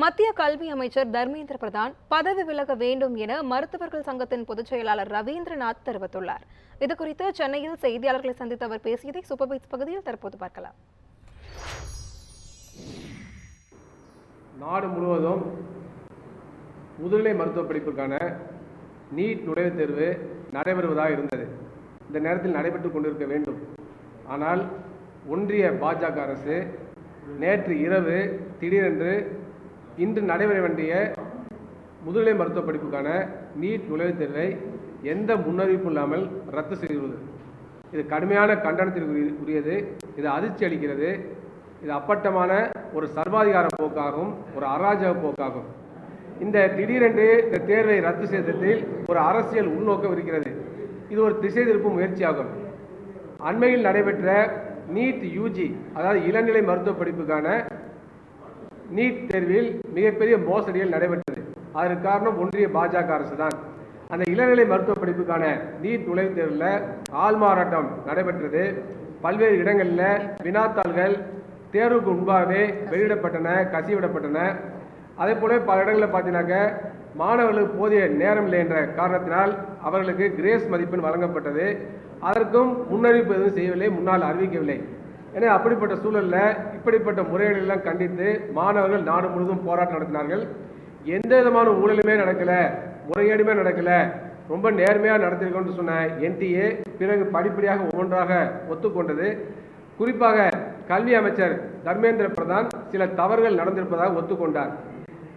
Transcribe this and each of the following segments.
மத்திய கல்வி அமைச்சர் தர்மேந்திர பிரதான் பதவி விலக வேண்டும் என மருத்துவர்கள் சங்கத்தின் பொதுச் செயலாளர் ரவீந்திரநாத் தெரிவித்துள்ளார். இதுகுறித்து சென்னையில் செய்தியாளர்களை சந்தித்து அவர் பேசியதை சூப்பர்பீட்ஸ் பகுதியில் தற்போது பார்க்கலாம். நாடு முழுவதும் முதுநிலை மருத்துவ படிப்புக்கான நீட் நுழைவுத் தேர்வு நடைபெறுவதாக இருந்தது. இந்த நேரத்தில் நடைபெற்று கொண்டிருக்க வேண்டும். ஆனால் ஒன்றிய பாஜக அரசு நேற்று இரவு திடீரென்று இன்று நடைபெற வேண்டிய முதுநிலை மருத்துவ படிப்புக்கான நீட் நுழைவுத் தேர்வை எந்த முன்னறிவிப்பும் இல்லாமல் ரத்து செய்துள்ளது. இது கடுமையான கண்டனத்திற்கு உரியது. இது அதிர்ச்சி அளிக்கிறது. இது அப்பட்டமான ஒரு சர்வாதிகார போக்காகும் ஒரு அராஜக போக்காகும் இந்த திடீரென்று இந்த தேர்வை ரத்து செய்ததில் ஒரு அரசியல் உள்நோக்கம் இருக்கிறது. இது ஒரு திசை திருப்பும் முயற்சியாகும். அண்மையில் நடைபெற்ற நீட் யூஜி அதாவது இளநிலை மருத்துவ படிப்புக்கான நீட் தேர்வில் மிகப்பெரிய மோசடிகள் நடைபெற்றது. அதற்கு காரணம் ஒன்றிய பாஜக அரசு தான் அந்த இளநிலை மருத்துவ படிப்புக்கான நீட் நுழைவுத் தேர்வில் ஆள்மாறாட்டம் நடைபெற்றது. பல்வேறு இடங்களில் வினாத்தாள்கள் தேர்வுக்கு முன்பாகவே வெளியிடப்பட்டன கசிவிடப்பட்டன. அதே போல பல இடங்களில் பார்த்தீங்கன்னாக்க மாணவர்களுக்கு போதிய நேரம் இல்லை என்ற காரணத்தினால் அவர்களுக்கு கிரேஸ் மதிப்பெண் வழங்கப்பட்டது. அதற்கும் முன்னறிவிப்பு எதுவும் செய்யவில்லை முன்னால் அறிவிக்கவில்லை. எனவே அப்படிப்பட்ட சூழலில் இப்படிப்பட்ட முறைகளெல்லாம் கண்டித்து மாணவர்கள் நாடு முழுவதும் போராட்டம் நடத்தினார்கள். எந்த விதமான ஊழலுமே நடக்கலை முறைகேடுமே நடக்கலை. ரொம்ப நேர்மையாக நடத்திருக்கோம்னு சொன்ன என்டிஏ பிறகு படிப்படியாக ஒவ்வொன்றாக ஒத்துக்கொண்டது. குறிப்பாக கல்வி அமைச்சர் தர்மேந்திர பிரதான் சில தவறுகள் நடந்திருப்பதாக ஒத்துக்கொண்டார்.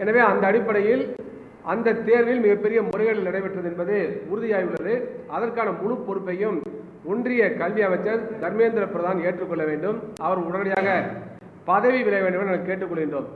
எனவே அந்த அடிப்படையில் அந்த தேர்வில் மிகப்பெரிய முறைகேடு நடைபெற்றது என்பது உறுதியாகியுள்ளது அதற்கான முழு பொறுப்பையும் ஒன்றிய கல்வி அமைச்சர் தர்மேந்திர பிரதான் ஏற்றுக்கொள்ள வேண்டும். அவர் உடனடியாக பதவி விட வேண்டும் என கேட்டுக்கொள்கின்றோம்.